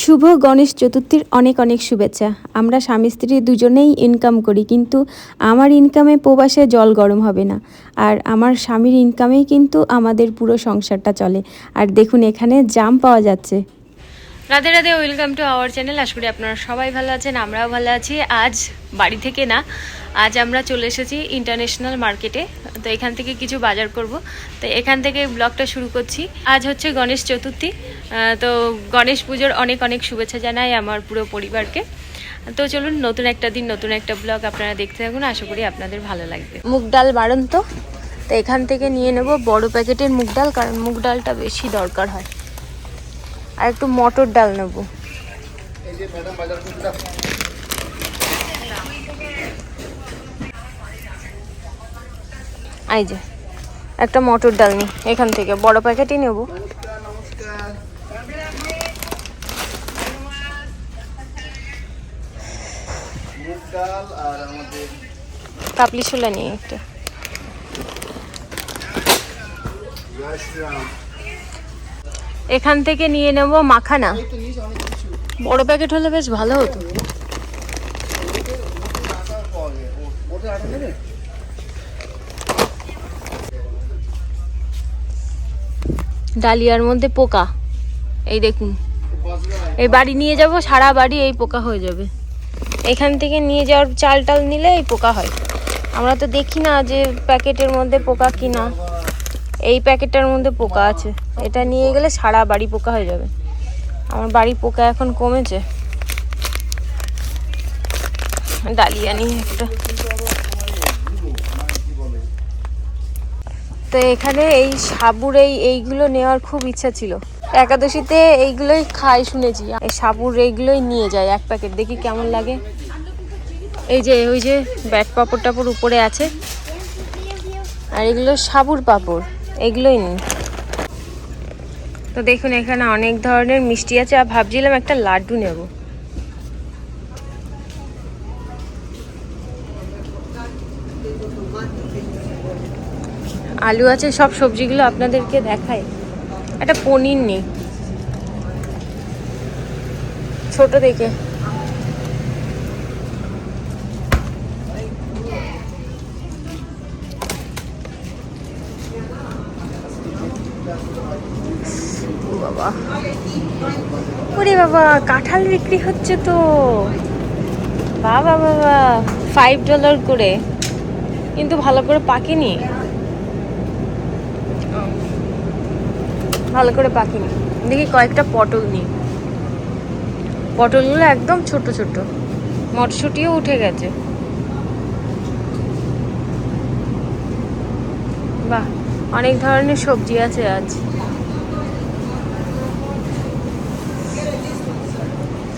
শুভ গণেশ চতুর্থীর অনেক অনেক শুভেচ্ছা। আমরা স্বামী স্ত্রী দুজনেই ইনকাম করি, কিন্তু আমার ইনকামে প্রবাসে জল গরম হবে না। আর আমার স্বামীর ইনকামেই কিন্তু আমাদের পুরো সংসারটা চলে। আর দেখুন, এখানে জাম পাওয়া যাচ্ছে। Radhe Radhe welcome to our channel আশা করি আপনারা সবাই ভালো আছেন, আমরাও ভালো আছি। আজ বাড়ি থেকে না আজ আমরা চলে এসেছি ইন্টারন্যাশনাল মার্কেটে তো এখান থেকে কিছু বাজার করব। তো এখান থেকে ব্লগটা শুরু করছি। আজ হচ্ছে গণেশ চতুর্থী। তো গণেশ পুজোর অনেক অনেক শুভেচ্ছা জানাই আমার পুরো পরিবারকে। তো চলুন, নতুন একটা দিন, নতুন একটা ব্লগ আপনারা দেখতে থাকুন। আশা করি আপনাদের ভালো লাগবে। মুগ ডাল বাড়ন তো তো এখান থেকে নিয়ে নেব বড় প্যাকেটের মুগ ডাল, কারণ মুগ ডালটা বেশি দরকার হয়। আর একটু মটর ডাল নেব। এই যে, একটা মটর ডাল নি, এখান থেকে। বড় প্যাকেটই নেব। কাপলি ছোলা নিয়ে একটা। এখান থেকে নিয়ে নেব মাখানা। বড় প্যাকেট হলে বেশ ভালো হতো। ডালিয়ার মধ্যে পোকা। এই দেখুন। এই বাড়ি নিয়ে যাব, সারা বাড়ি এই পোকা হয়ে যাবে। এখান থেকে নিয়ে যাওয়ার চাল টাল নিলে এই পোকা হয়। আমরা তো দেখি না যে প্যাকেটের মধ্যে পোকা কি না এই প্যাকেটটার মধ্যে পোকা আছে। এটা নিয়ে গেলে সারা বাড়ি পোকা হয়ে যাবে। আমার বাড়ি পোকা এখন কমেছে। ডালিয়া নিয়ে একটা তো এখানে এই সাবুর এই এইগুলো নেওয়ার খুব ইচ্ছা ছিল। একাদশীতে এইগুলোই খাই শুনেছি। এই সাবুর এইগুলোই নিয়ে যায় এক প্যাকেট। দেখি কেমন লাগে। এই যে, ওই যে ব্যাট পাপড় টাপড় উপরে আছে। আর এগুলো সাবুর পাপড়। এগুলোই নিই। তো দেখুন, এখানে অনেক ধরনের মিষ্টি আছে। আর ভাবছিলাম একটা লাড্ডু নেব। আলু আছে, সব সবজিগুলো আপনাদেরকে দেখাই। একটা পনির নেই। ছোট দেখে। বাবা। কাঁঠাল বিক্রি হচ্ছে তো। বাবা বাবা ফাইভ ডলার করে। কিন্তু ভালো করে পাকেনি। ভালো করে পাকিনি দেখি কয়েকটা পটল নিই পটলগুলো একদম ছোট ছোট মটরশুঁটিও উঠে গেছে। বাহ, অনেক ধরনের সবজি আছে আজ।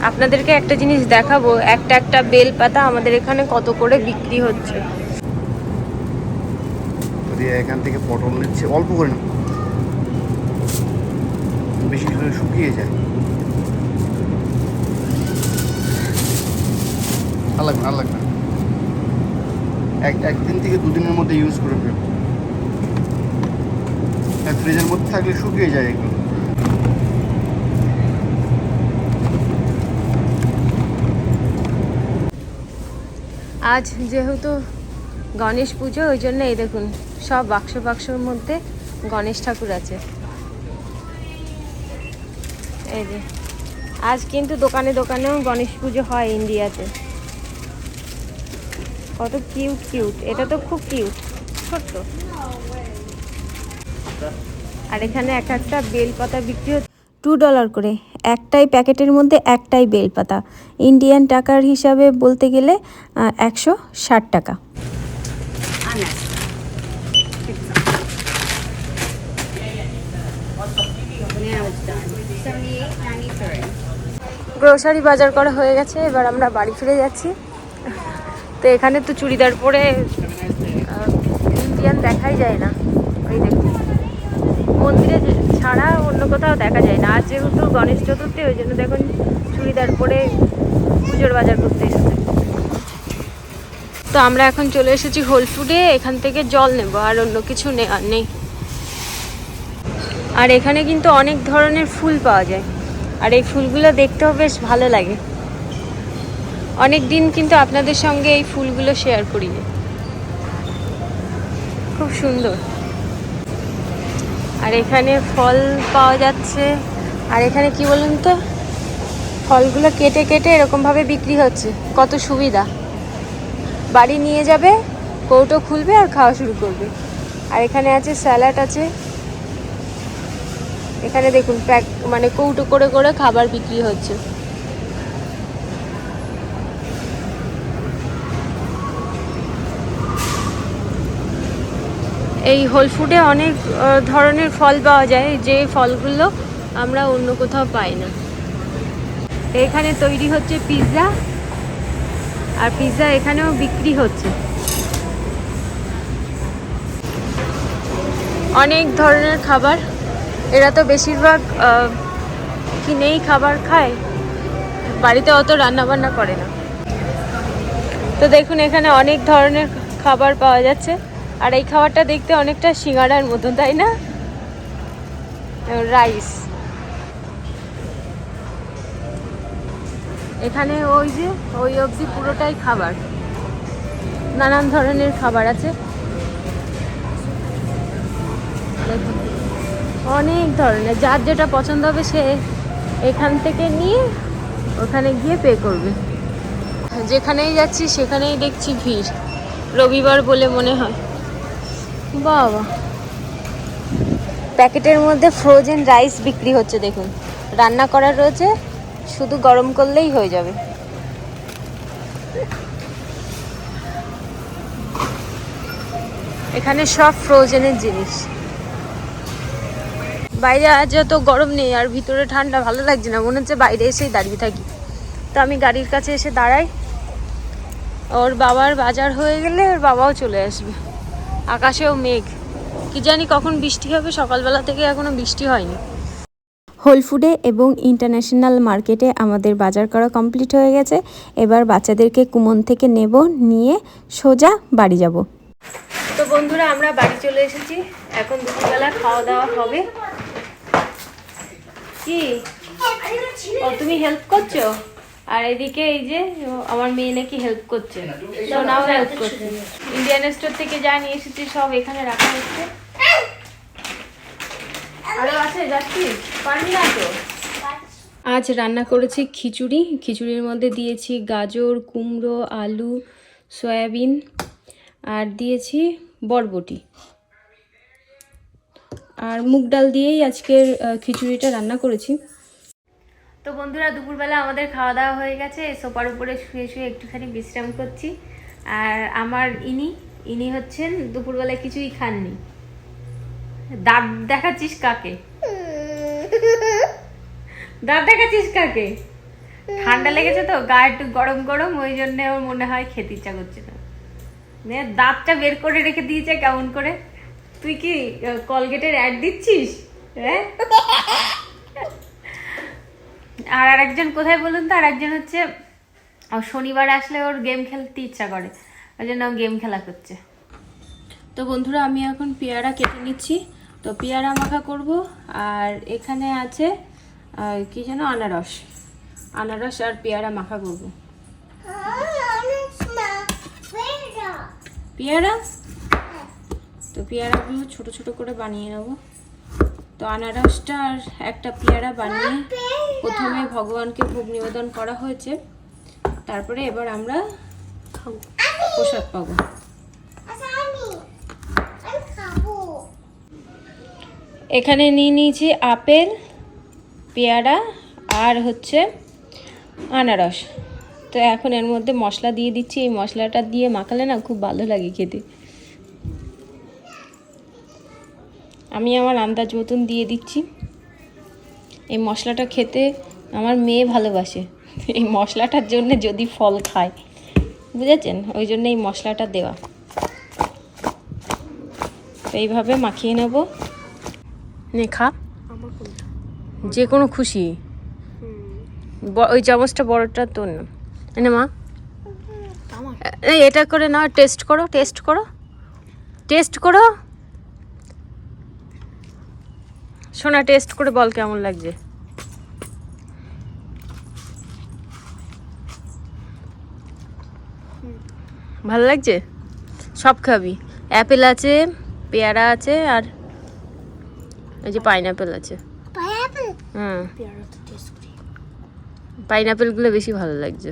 আপনাদেরকে একটা জিনিস দেখাবো, একটা একটা বেল পাতা আমাদের এখানে কত করে বিক্রি হচ্ছে। এখান থেকে পটল নিচ্ছে, অল্প করে বেশি করে শুকিয়ে যায়। ভালো লাগবে ভালো লাগবে। এক, একদিন থেকে দুদিনের মধ্যে ইউজ করে ফেলব ফ্রিজের মধ্যে থাকলে শুকিয়ে যায় এগুলো। আজ যেহেতু গণেশ পুজো, ওই জন্য এই দেখুন, সব বাক্স বাক্সর মধ্যে গণেশ ঠাকুর আছে। এই যে। আজ কিন্তু দোকানে দোকানেও গণেশ পুজো হয় ইন্ডিয়াতে। কত কিউট কিউট এটা তো খুব কিউট ছোট্ট। আর এখানে এক একটা বেলপাতা বিক্রি হচ্ছে। টু ডলার করে। একটাই প্যাকেটের মধ্যে একটাই বেলপাতা। ইন্ডিয়ান টাকার হিসাবে বলতে গেলে একশো ষাট টাকা। গ্রোসারি বাজার করা হয়ে গেছে, এবার আমরা বাড়ি ফিরে যাচ্ছি। তো এখানে তো চুড়িদার পরে ইন্ডিয়ান দেখাই যায় না। ওই দেখুন। মন্দিরে ছাড়া অন্য কোথাও দেখা যায় না। আর যেহেতু গণেশ চতুর্থী, ওই জন্য দেখুন চুড়িদার পরে পুজোর বাজার করতে এসেছে। তো আমরা এখন চলে এসেছি হোল ফুডে এখান থেকে জল নেব, আর অন্য কিছু নেই। আর এখানে কিন্তু অনেক ধরনের ফুল পাওয়া যায়। আর এই ফুলগুলো দেখতেও বেশ ভালো লাগে। অনেক দিন কিন্তু আপনাদের সঙ্গে এই ফুলগুলো শেয়ার করিনি। খুব সুন্দর। আর এখানে ফল পাওয়া যাচ্ছে। আর এখানে কি বলুন তো? ফলগুলো কেটে কেটে এরকমভাবে বিক্রি হচ্ছে। কত সুবিধা। বাড়ি নিয়ে যাবে, কৌটো খুলবে আর খাওয়া শুরু করবে। আর এখানে আছে স্যালাড আছে। এখানে দেখুন, প্যাক মানে কৌটো করে করে খাবার বিক্রি হচ্ছে। এই হোল ফুডে অনেক ধরনের ফল পাওয়া যায়, যে ফলগুলো আমরা অন্য কোথাও পাই না। এখানে তৈরি হচ্ছে পিৎজা আর পিৎজা এখানেও বিক্রি হচ্ছে। অনেক ধরনের খাবার এরা তো বেশিরভাগ কিনেই খাবার খায়? বাড়িতে অত রান্না বান্না করে না। তো দেখুন, এখানে অনেক ধরনের খাবার পাওয়া যাচ্ছে। আর এই খাবারটা দেখতে অনেকটা সিঙ্গাড়ার মতন, তাই না? রাইস। এখানে ওই যে, ওই অবধি পুরোটাই খাবার। নানান ধরনের খাবার আছে। দেখুন। অনেক ধরনের, যার যেটা পছন্দ হবে সে এখান থেকে নিয়ে ওখানে গিয়ে পে করবে। যেখানেই যাচ্ছি সেখানেই দেখছি ভিড়, রবিবার বলে মনে হয়। বাবা। প্যাকেটের মধ্যে ফ্রোজেন রাইস বিক্রি হচ্ছে, দেখুন। রান্না করা রয়েছে, শুধু গরম করলেই হয়ে যাবে। এখানে সব ফ্রোজেনের জিনিস। বাইরে আজ এত গরম নেই আর ভিতরে ঠান্ডা ভালো লাগছে না। মনে হচ্ছে বাইরে এসেই দাঁড়িয়ে থাকি। তো আমি গাড়ির কাছে এসে দাঁড়াই। ওর বাবার বাজার হয়ে গেলে ওর বাবাও চলে আসবে। আকাশেও মেঘ। কি জানি কখন বৃষ্টি হবে সকালবেলা থেকে এখনও বৃষ্টি হয়নি। হোল ফুডে এবং ইন্টারন্যাশনাল মার্কেটে আমাদের বাজার করা কমপ্লিট হয়ে গেছে। এবার বাচ্চাদেরকে কুমন থেকে নেব নিয়ে সোজা বাড়ি যাব। তো বন্ধুরা আমরা বাড়ি চলে এসেছি। এখন দুপুরবেলা খাওয়া দাওয়া হবে। কি? ও তুমি হেল্প করছ? আর এদিকে এই যে আমার মেয়ে নাকি হেল্প করছে। সোনাও হেল্প করছে। ইন্ডিয়ান স্টোর থেকে যা নিয়ে এসেছি সব এখানে রাখা হচ্ছে। আরও আছে যাচ্ছি। পারবি না তো? আজ রান্না করেছি খিচুড়ি। খিচুড়ির মধ্যে দিয়েছি গাজর কুমড়ো আলু সয়াবিন আর দিয়েছি বরবটি। আর মুগ ডাল দিয়েই আজকের খিচুড়িটা রান্না করেছি। তো বন্ধুরা, দুপুরবেলা আমাদের খাওয়া দাওয়া হয়ে গেছে। সোপার উপরে শুয়ে শুয়ে একটুখানি বিশ্রাম করছি। আর আমার ইনি ইনি হচ্ছেন দুপুরবেলায় কিছুই খাননি। দাঁত দেখাচ্ছিস কাকে? দাঁত দেখাচ্ছিস কাকে? ঠান্ডা লেগেছে তো, গা একটু গরম গরম, ওই জন্য ওর মনে হয় খেতে ইচ্ছা করছে না। দাঁতটা বের করে রেখে দিয়েছে কেমন করে? তুই কি কলগেটের অ্যাড দিচ্ছিস? হ্যাঁ? আর আরেকজন কোথায় বলুন তো? আরেকজন হচ্ছে ও শনিবার আসলে ওর গেম খেলতে ইচ্ছা করে। ওই জন্য গেম খেলা করছে। তো বন্ধুরা আমি এখন পেয়ারা কেটে নিচ্ছি। তো পেয়ারা মাখা করব আর এখানে আছে কি যেন আনারস। আনারস আর পেয়ারা মাখা করব। পেয়ারা? তো পেয়ারাগুলো ছোট ছোট করে বানিয়ে নেব। তো আনারসটা আর একটা পেয়ারা বানিয়ে প্রথমে ভগবানকে ভোগ নিবেদন করা হয়েছে। তারপরে এবার আমরা প্রসাদ পাবো। এখানে নিয়ে নিয়েছি আপেল, পেয়ারা আর হচ্ছে আনারস। তো এখন এর মধ্যে মশলা দিয়ে দিচ্ছি। এই মশলাটা দিয়ে মাখালে না খুব ভালো লাগে খেতে। আমি আমার আন্দাজ মতন দিয়ে দিচ্ছি। এই মশলাটা খেতে আমার মেয়ে ভালোবাসে। এই মশলাটার জন্য যদি ফল খায়। বুঝেছেন? ওই জন্য এই মশলাটা দেওয়া। তো এইভাবে মাখিয়ে নেব। নে খা যে কোনো খুশি। ওই চামচটা বড়টা তোর না। এনে মা। এটা করে না টেস্ট করো টেস্ট করো। টেস্ট করো। সোনা টেস্ট করে বল কেমন লাগছে? ভালো লাগছে? সব খাবি। অ্যাপেল আছে পেয়ারা আছে আর এই যে পাইনাপেল আছে। হুম। পাইনাপেলগুলো বেশি ভালো লাগছে।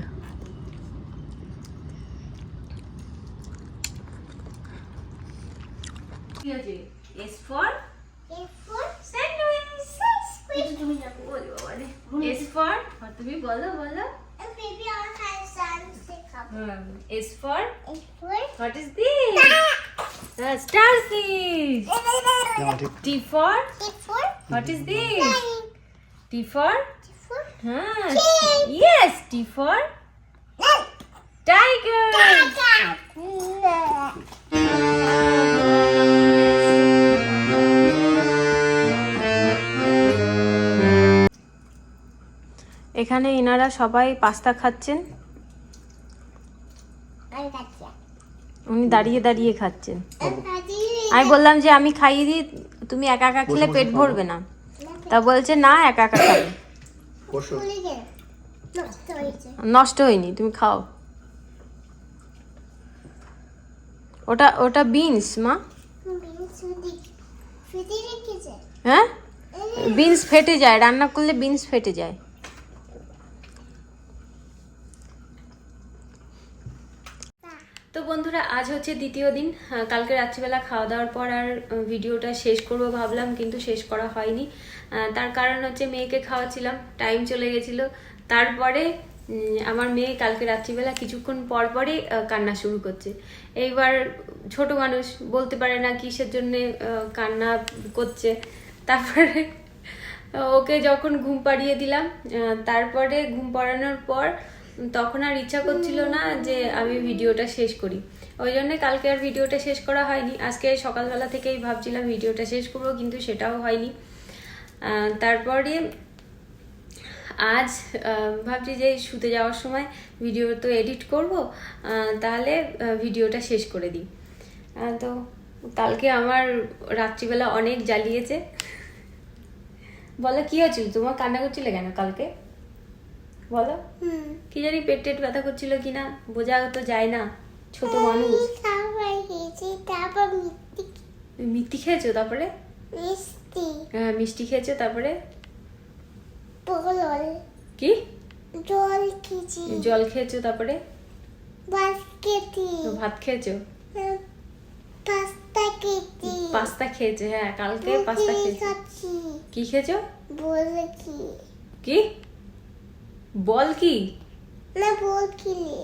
S for S for squid. তুমি যাবো ওরে বাবা রে এস ফর তুমি বলো বলো A baby on has sunset cup. S for A for what is this the starfish না ঠিক T for A for what is this nine. T for A for হ্যাঁ yes T for nine. Tiger Tiger. এখানে এনারা সবাই pasta খাচ্ছেন. উনি দাঁড়িয়ে দাঁড়িয়ে খাচ্ছেন. আমি বললাম যে আমি খাইয়ে দিই তুমি একা একা খেলে পেট ভরবে না। তা বলছে না একা একা খাবে। নষ্ট হয়নি তুমি খাও। ওটা ওটা বিনস মা। হ্যাঁ? বিনস ফেটে যায় রান্না করলে বিনস ফেটে যায়। তো বন্ধুরা আজ হচ্ছে দ্বিতীয় দিন। কালকে রাত্রিবেলা খাওয়া দাওয়ার পর আর ভিডিওটা শেষ করব ভাবলাম কিন্তু শেষ করা হয়নি। তার কারণ হচ্ছে মেয়েকে খাওয়াচ্ছিলাম টাইম চলে গেছিল। তারপরে আমার মেয়ে কালকে রাত্রিবেলা কিছুক্ষণ পর আহ, কান্না শুরু করছে। এইবার ছোট মানুষ বলতে পারে না কিসের জন্য কান্না করছে। তারপরে ওকে যখন ঘুম পাড়িয়ে দিলাম তারপরে ঘুম পাড়ানোর পর তখন আর ইচ্ছা করছিল না যে আমি ভিডিওটা শেষ করি। ওই জন্য কালকে আর ভিডিওটা শেষ করা হয়নি। আজকে সকালবেলা থেকেই ভাবছিলাম ভিডিওটা শেষ করব, কিন্তু সেটাও হয়নি। তারপরে আজ ভাবছি যে শুতে যাওয়ার সময় ভিডিও তো এডিট করব তাহলে ভিডিওটা শেষ করে দিই। তো কালকে আমার রাত্রিবেলা অনেক জ্বালিয়েছে। বলো, কি হয়েছিল? তোমার কান্না করছিলে কেন কালকে? বলো। কি জানি পেট টেট ব্যথা করছিল কিনা বোঝা তো যায় না ছোট মানুষ। খেয়েছি মিষ্টি খেয়েছো তারপরে? মিষ্টি। আহ, মিষ্টি খেয়েছো তারপরে? কি? জল খেয়েছি। জল খেয়েছো তারপরে? বাস্কেটি ভাত খেয়েছো? পাস্তা খেয়েছি। পাস্তা খেয়েছো হ্যাঁ কালকে পাস্তা খেয়েছো। কি খেয়েছো? বলেছি। কি? বল কি? না বলছিলি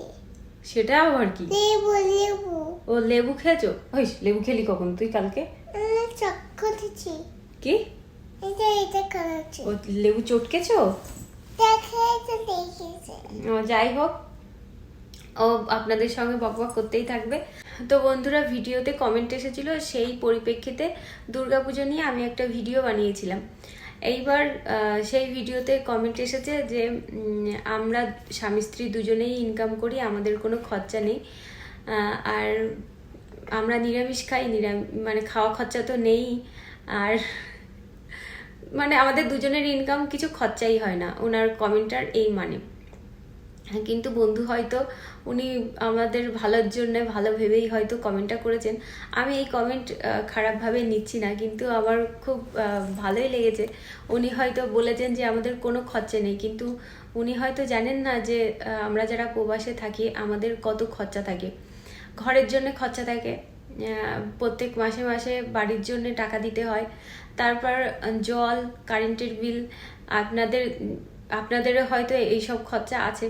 সেটা আবার কি? লেবু লেবু। ও লেবু খেয়েছো? ওই লেবু খেলি কখন তুই কালকে? দিচ্ছি কি? এটা এটা করাচ্ছি ও লেবু চটকেছো? দেখে ও, যাই হোক। ও আপনাদের সঙ্গে বকবক করতেই থাকবে। তো বন্ধুরা ভিডিওতে কমেন্ট এসেছিল সেই পরিপ্রেক্ষিতে দুর্গাপুজো নিয়ে আমি একটা ভিডিও বানিয়েছিলাম। এইবার সেই ভিডিওতে কমেন্ট এসেছে যে আমরা স্বামী স্ত্রী দুজনেই ইনকাম করি, আমাদের কোনো খরচা নেই। আর আমরা নিরামিষ খাই নিরামিষ মানে খাওয়া খরচা তো নেই, আর মানে আমাদের দুজনের ইনকাম কিছু খরচাই হয় না। ওনার কমেন্টার এই মানে। কিন্তু বন্ধু হয়তো উনি আমাদের ভালোর জন্য ভালো ভেবেই হয়তো কমেন্টটা করেছেন। আমি এই কমেন্ট খারাপভাবে নিচ্ছি না, কিন্তু আমার খুব ভালোই লেগেছে। উনি হয়তো বলেছেন যে আমাদের কোনো খরচা নেই, কিন্তু উনি হয়তো জানেন না যে আমরা যারা প্রবাসে থাকি আমাদের কত খরচা থাকে। ঘরের জন্য খরচা থাকে প্রত্যেক মাসে মাসে বাড়ির জন্য টাকা দিতে হয়। তারপর জল কারেন্টের বিল আপনাদের, আপনাদেরও হয়তো এইসব খরচা আছে।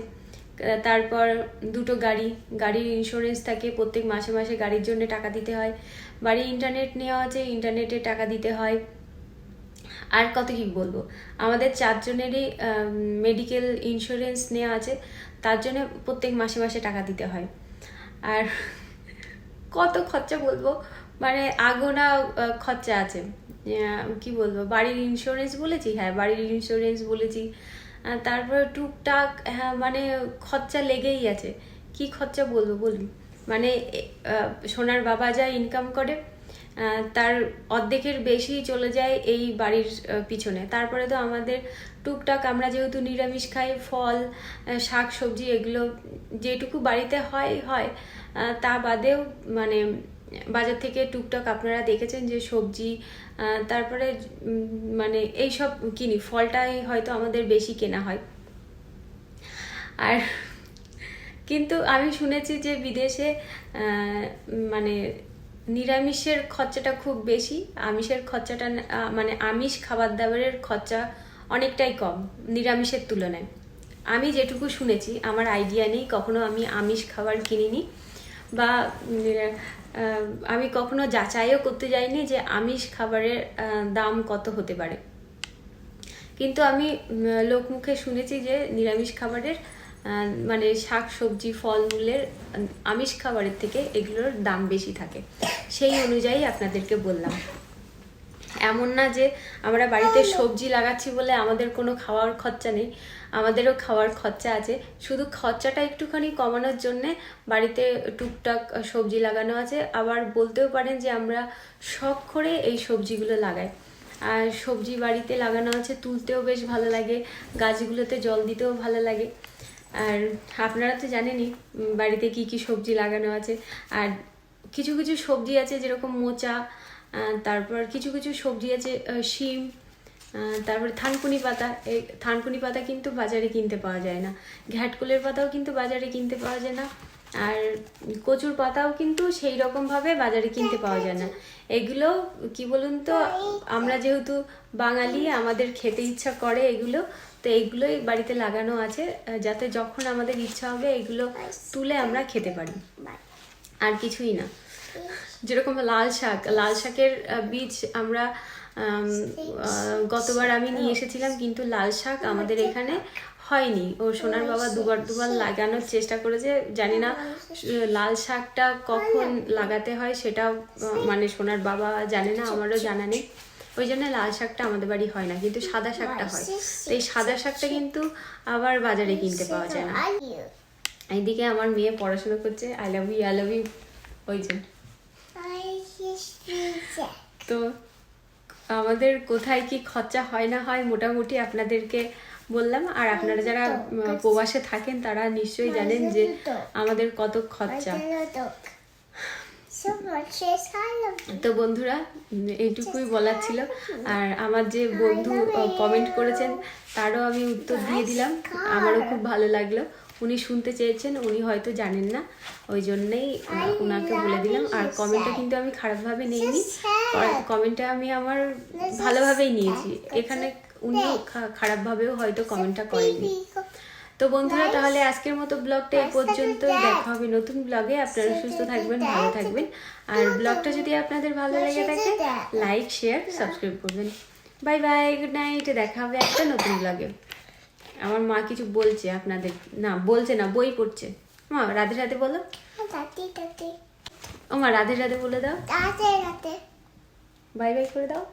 তারপর দুটো গাড়ি, গাড়ির ইন্স্যুরেন্স থাকে, প্রত্যেক মাসে মাসে গাড়ির জন্য টাকা দিতে হয়। বাড়ি ইন্টারনেট নেওয়া আছে ইন্টারনেটে টাকা দিতে হয়। আর কত কি বলব? আমাদের চারজনেরই মেডিকেল ইন্স্যুরেন্স নেওয়া আছে, তার জন্য প্রত্যেক মাসে মাসে টাকা দিতে হয়। আর কত খরচা বলব? মানে আগোনা খরচা আছে। কি বলব? বাড়ির ইন্স্যুরেন্স বলেছি? হ্যাঁ বাড়ির ইন্স্যুরেন্স বলেছি। তারপরে টুকটাক হ্যাঁ মানে খরচা লেগেই আছে। কি খরচা বলব, বলুন? মানে সোনার বাবা যা ইনকাম করে তার অর্ধেকের বেশি চলে যায় এই বাড়ির পিছনে। তারপরে তো আমাদের টুকটাক আমরা যেহেতু নিরামিষ খাই, ফল শাক, সবজি, এগুলো যেটুকু বাড়িতে হয় হয় তা বাদেও মানে বাজার থেকে টুকটাক আপনারা দেখেছেন যে সবজি তারপরে মানে এইসব কিনি, ফলটাই হয়তো আমাদের বেশি কেনা হয়। আর কিন্তু আমি শুনেছি যে বিদেশে মানে নিরামিষের খরচাটা খুব বেশি, আমিষের খরচাটা মানে আমিষ খাবার দাবারের খরচা অনেকটাই কম নিরামিষের তুলনায়। আমি যেটুকু শুনেছি, আমার আইডিয়া নেই, কখনো আমি আমিষ খাবার কিনিনি। বা আমি কখনো যাচাইও করতে যাইনি যে আমিষ খাবারের দাম কত হতে পারে। কিন্তু আমি লোক লোকমুখে শুনেছি যে নিরামিষ খাবারের মানে শাক, সবজি ফলমূলের আমিষ খাবারের থেকে এগুলোর দাম বেশি থাকে। সেই অনুযায়ী আপনাদেরকে বললাম। এমন না যে আমরা বাড়িতে সবজি লাগাচ্ছি বলে আমাদের কোনো খাওয়ার খরচা নেই, আমাদেরও খাওয়ার খরচা আছে। শুধু খরচাটা একটুখানি কমানোর জন্যে বাড়িতে টুকটাক সবজি লাগানো আছে। আবার বলতেও পারেন যে আমরা শখ করে এই সবজিগুলো লাগাই। আর সবজি বাড়িতে লাগানো আছে, তুলতেও বেশ ভালো লাগে, গাছগুলোতে জল দিতেও ভালো লাগে। আর আপনারা তো জানেনই বাড়িতে কি কি সবজি লাগানো আছে। আর কিছু কিছু সবজি আছে যেরকম মোচা তারপর কিছু কিছু সবজি আছে শিম তারপর থানকুনি পাতা, এই থানকুনি পাতা কিন্তু বাজারে কিনতে পাওয়া যায় না। ঘ্যাটকুলের পাতাও কিন্তু বাজারে কিনতে পাওয়া যায় না। আর কচুর পাতাও কিন্তু সেই রকমভাবে বাজারে কিনতে পাওয়া যায় না। এগুলো, কি বলুন তো, আমরা যেহেতু বাঙালি, আমাদের খেতে ইচ্ছা করে এগুলো, তো এইগুলোই বাড়িতে লাগানো আছে যাতে যখন আমাদের ইচ্ছা হবে এগুলো তুলে আমরা খেতে পারি। আর কিছুই না। যেরকম লাল শাক, লাল শাকের বীজ আমরা গতবার আমি নিয়ে এসেছিলাম, কিন্তু লাল শাক আমাদের এখানে হয়নি। ও সোনার বাবা দুবার দুবার লাগানোর চেষ্টা করেছে, জানি না, লাল শাকটা কখন লাগাতে হয় সেটাও মানে সোনার বাবা জানে না, আমারও জানা নেই। ওই জন্য লাল শাকটা আমাদের বাড়ি হয় না, কিন্তু সাদা শাকটা হয়। তো এই সাদা শাকটা কিন্তু আবার বাজারে কিনতে পাওয়া যায় না। এইদিকে আমার মেয়ে পড়াশোনা করছে I love you I love you ওই যে। তো আমাদের কোথায় কি খরচা হয় না হয় মোটামুটি আপনাদেরকে বললাম। আর আপনারা যারা প্রবাসে থাকেন তারা নিশ্চয়ই জানেন যে আমাদের কত খরচা. তো বন্ধুরা এইটুকুই বলার ছিল। আর আমার যে বন্ধু কমেন্ট করেছেন তারও আমি উত্তর দিয়ে দিলাম। আমারও খুব ভালো লাগল। উনি শুনতে চেয়েছেন, উনি হয়তো জানেন না, ওই জন্যেই ওনাকে বলে দিলাম। আর কমেন্টটা কিন্তু আমি খারাপভাবে নিইনি কমেন্টটা আমি আমার ভালোভাবেই নিয়েছি। এখানে উনিও খারাপভাবেও হয়তো কমেন্টটা করেননি। তো বন্ধুরা, তাহলে আজকের মতো ব্লগটা এ পর্যন্তই। দেখা হবে নতুন ব্লগে। আপনারা সুস্থ থাকবেন, ভালো থাকবেন। আর ব্লগটা যদি আপনাদের ভালো লেগে থাকে লাইক শেয়ার সাবস্ক্রাইব করবেন। বাই বাই গুড নাইট দেখা হবে একটা নতুন ব্লগে। আমার মা কিছু বলছে আপনাদের না বলছে না বই পড়ছে। মা রাধে রাধে বলো. ও মা রাধে রাধে বলে দাও। রাধে. বাই বাই করে দাও।